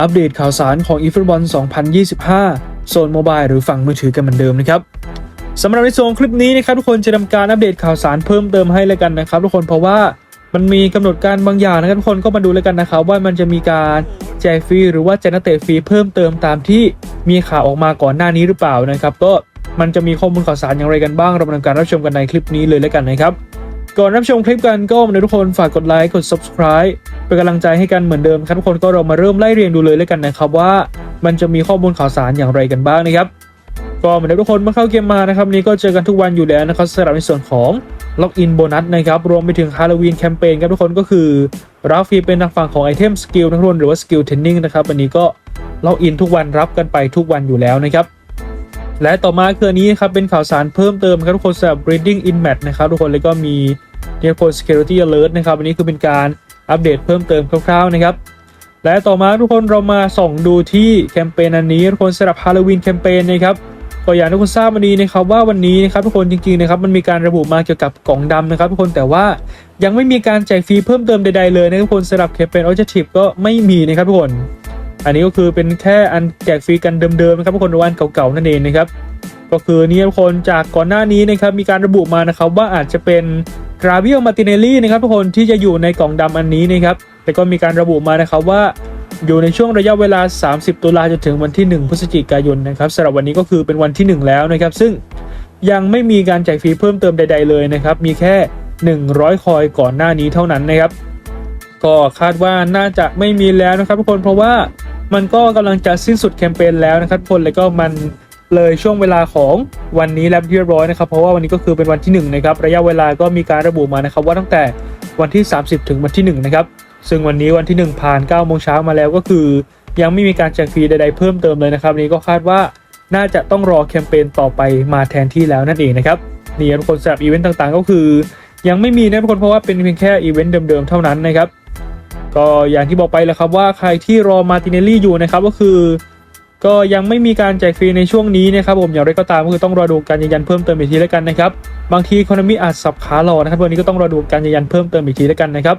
อัปเดตข่าวสารของ e f o o t b a l l 2025 โซนโมบายหรือฝั่งมือถือกันเหมือนเดิมนะครับสำหรับในโซนคลิปนี้นะครับทุกคนจะทำการอัปเดตข่าวสารเพิ่มเติมให้เลยกันนะครับ ทุกคนเพราะว่ามันมีกำหนดการบางอย่างนะครับทุกคนก็มาดูเลยกันนะครับ ว่ามันจะมีการแจกฟรีหรือว่าแจกนักเตะฟรีเพิ่มเติมตามที่มีข่าวออกมาก่อนหน้านี้หรือเปล่านะครับ ก็มันจะมีข้อมูลข่าวสารอย่างไรกันบ้างเรามาทำการรับชมกันในคลิปนี้เลยแล้วกันนะครับ ก่อนรับชมคลิปกันก็มาทุกคนฝากกดไลค์กด subscribe เป็นกำลังใจให้กันเหมือนเดิมครับทุกคนก็เรามาเริ่มไล่เรียงดูเลยแล้วกันนะครับว่ามันจะมีข้อมูลข่าวสารอย่างไรกันบ้างนะครับก็เหมือนเดิมทุกคนเมื่อเข้าเกมมานะครับนี้ก็เจอกันทุกวันอยู่แล้วนะครับสำหรับในส่วนของล็อกอินโบนัสนะครับรวมไปถึงฮาโลวีนแคมเปญครับทุกคนก็คือรับฟรีเป็นทางฝั่งของไอเทมสกิลทั้งทุนหรือว่าสกิลเทนนิ่งนะครับวันนี้ก็ล็อกอินทุกวันรับกันไปทุกวันอยู่แล้วนะครับและต่อมาคือนี้ครับเป็นข่าวสารเพิ่มเติมครับทุกคนสำหรับ breeding in match นะครับทุกคนแล้วก็มีเรียกว่า security alert นะครับอันนี้คือเป็นการ อัปเดตเพิ่มเติมคร่าวๆนะครับและต่อมาทุกคนเรามาส่องดูที่แคมเปญอันนี้ทุกคนสำหรับ Halloween แคมเปญนะครับก็อย่างที่ทุกคนทราบวันนี้นะครับว่าวันนี้นะครับทุกคนจริงๆนะครับมันมีการระบุมาเกี่ยวกับกล่องดำนะครับทุกคนแต่ว่ายังไม่มีการแจกฟรีเพิ่มเติมใดๆเลยนะทุกคนสำหรับแคมเปญ Objective ก็ไม่มีนะครับทุกคน อันนี้ก็คือเป็นแค่อันแจกฟรีกันเดิมๆนะครับทุกคนวันเก่าๆนั่นเองนะครับก็คือนี่ทุกคนจากก่อนหน้านี้นะครับมีการระบุมานะครับว่าอาจจะเป็น ราเบียลมาติเนลลี่นะครับทุกคนที่จะอยู่ในกล่องดำอันนี้นะครับแต่ก็มีการระบุมานะครับว่าอยู่ในช่วงระยะเวลา 30 ตุลาจนถึงวันที่ 1 พฤศจิกายนนะครับสำหรับวันนี้ก็คือเป็นวันที่ 1 แล้วนะครับ ซึ่งยังไม่มีการแจกฟรีเพิ่มเติมใด ๆ เลยนะครับ มีแค่ 100 คอยก่อนหน้านี้เท่านั้นนะครับ ก็คาดว่าน่าจะไม่มีแล้วนะครับทุกคนเพราะว่ามันก็กำลังจะสิ้นสุดแคมเปญแล้วนะครับทุกคนแล้วก็มัน เลยช่วงเวลาของวันนี้แล้วเรียบร้อยนะครับ เพราะว่าวันนี้ก็คือเป็นวันที่1นะครับระยะเวลาก็มีการระบุมานะครับ ว่าตั้งแต่วันที่ 30 ถึงวันที่1นะครับซึ่งวันนี้วันที่ 1 ผ่าน9โมงเช้ามาแล้วก็คือ ยังไม่มีการแจกฟรีใดๆเพิ่มเติมเลยนะครับนนี้ก็คาดว่าน่าจะต้องรอแคมเปญต่อไปมาแทนที่แล้วนั่นเองนะครับนี่ทุกคนสำหรับอีเวนต์ต่างๆ ก็คือ ยังไม่มีนะทุกคนเพราะว่าเป็นเพียงแค่อีเวนต์เดิมๆเท่านั้นนะครับก็อย่างที่บอกไปแล้วครับว่าใครที่รอมาติเนลลี่อยู่นะครับก็คือ ก็ยังไม่มีการแจกฟรีในช่วงนี้นะครับผมอย่างไรก็ตามก็คือต้องรอดูการยืนยันเพิ่มเติมอีกทีแล้วกันนะครับบางทีคอนมีอาจสับขาหลอนะครับวันนี้ก็ต้องรอดูการยืนยันเพิ่มเติมอีกทีแล้วกันนะครับ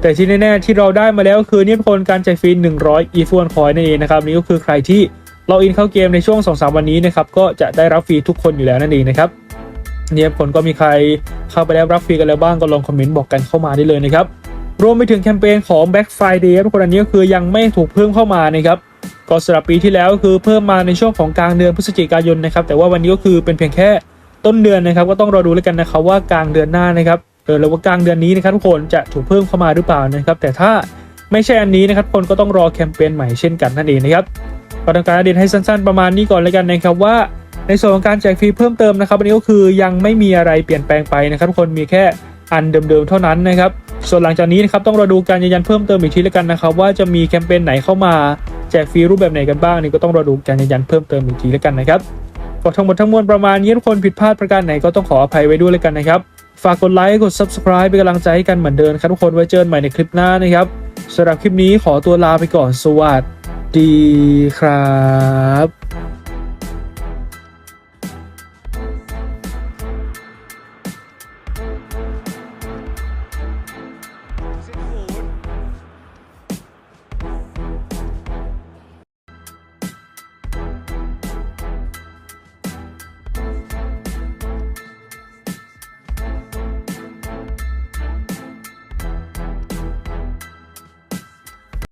แต่ที่แน่ๆที่เราได้มาแล้วก็คือนี่ทุกคนการแจกฟรี100 e f o n coin นั่นเองนะครับนี่ก็คือใครที่เราอินเข้าเกมในช่วง 2-3 วันนี้นะครับก็จะได้รับฟรีทุกคนอยู่แล้วนั่นเองนะครับเนี่ยผลก็มีใครเข้าไปแล้วรับฟรีกันแล้วบ้างก็ลองคอมเมนต์บอกกันเข้ามาได้เลยนะครับรวมไปถึงแคมเปญของ Black Friday ทุกคนอันนี้ก็คือยังไม่ถูกเพิ่มเข้ามานะครับ ก็สำหรับปีที่แล้วคือเพิ่มมาในช่วงของกลางเดือนพฤศจิกายนนะครับแต่ว่าวันนี้ก็คือเป็นเพียงแค่ต้นเดือนนะครับ ก็ต้องรอดูแล้วกันนะครับว่ากลางเดือนหน้านะครับเออหรือว่ากลางเดือนนี้นะครับทุกคนจะถูกเพิ่มเข้ามาหรือเปล่านะครับ แต่ถ้าไม่ใช่อันนี้นะครับคนก็ต้องรอแคมเปญใหม่เช่นกันนั่นเองนะครับก็ทำการอัปเดตให้สั้นๆประมาณนี้ก่อนเลยกันนะครับว่า ในส่วนของการแจกฟรีเพิ่มเติมนะครับอันนี้ก็คือยังไม่มีอะไรเปลี่ยนแปลงไปนะครับทุกคนมีแค่อันเดิมๆเท่านั้นนะครับส่วนหลังจากนี้นะครับต้องรอดูการยืนยันเพิ่มเติมอีกทีแล้วกันนะครับว่าจะมีแคมเปญไหนเข้ามา จกฟรีรูปแบบไหนกันบ้างนี่ก็ต้องรอดูการยืนยันเพิ่มเติมอีกทีแล้วกันนะครับก็ทั้งหมดทั้งมวลประมาณนี้ทุกคนผิดพลาดประการไหนก็ต้องขออภัยไว้ด้วยแล้วกันนะครับ ฝากกดไลค์กด subscribe เป็นกำลังใจให้กันเหมือนเดิมครับทุกคนไว้เจอกันใหม่ในคลิปหน้านะครับสำหรับคลิปนี้ขอตัวลาไปก่อนสวัสดีครับ